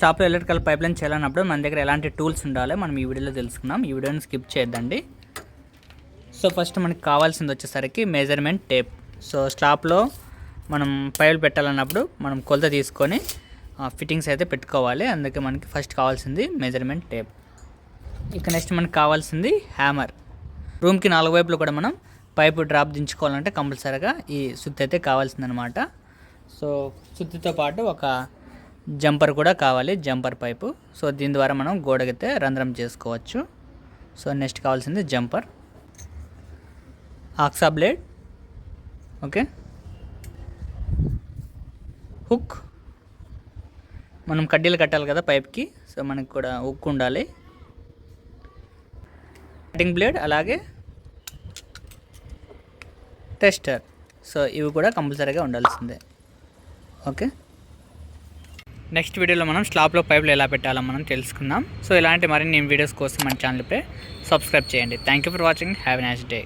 షాప్లో electrical pipe line చేయాలన్నప్పుడు మన దగ్గర ఎలాంటి టూల్స్ ఉండాలి మనం ఈ వీడియోలో తెలుసుకున్నాం ఈ వీడియోని స్కిప్ చేయొద్దండి. సో ఫస్ట్ మనకి కావాల్సింది వచ్చేసరికి మెజర్మెంట్ టేప్ సో స్లాప్లో మనం పైపులు పెట్టాలన్నప్పుడు మనం కొలత తీసుకొని ఫిట్టింగ్స్ అయితే పెట్టుకోవాలి. అందుకే మనకి ఫస్ట్ కావాల్సింది మెజర్మెంట్ టేప్ ఇక నెక్స్ట్ మనకి కావాల్సింది హ్యామర్ రూమ్కి నాలుగు వైపులు కూడా మనం పైపు డ్రాప్ దించుకోవాలంటే కంపల్సరీగా ఈ సుత్తి అయితే కావాల్సిందనమాట సో సుత్తితో పాటు ఒక జంపర్ కూడా కావాలి జంపర్ పైపు. సో దీని ద్వారా మనం గోడకైతే రంధ్రం చేసుకోవచ్చు. సో నెక్స్ట్ కావాల్సింది jumper. Hacksaw blade. Okay. Hook. మనం కడ్డీలు కట్టాలి కదా పైప్కి. సో మనకి కూడా హుక్ ఉండాలి. కటింగ్ బ్లేడ్ అలాగే టెస్టర్. సో ఇవి కూడా కంపల్సరీగా ఉండాల్సిందే. ఓకే. నెక్స్ట్ వీడియోలో మనం స్లాబ్లో పైపులు ఎలా పెట్టాలో మనం తెలుసుకుందాం. సో ఇలాంటి మరిన్ని వీడియోస్ కోసం మన ఛానల్పై సబ్స్క్రైబ్ చేయండి. Thank you for watching have a nice day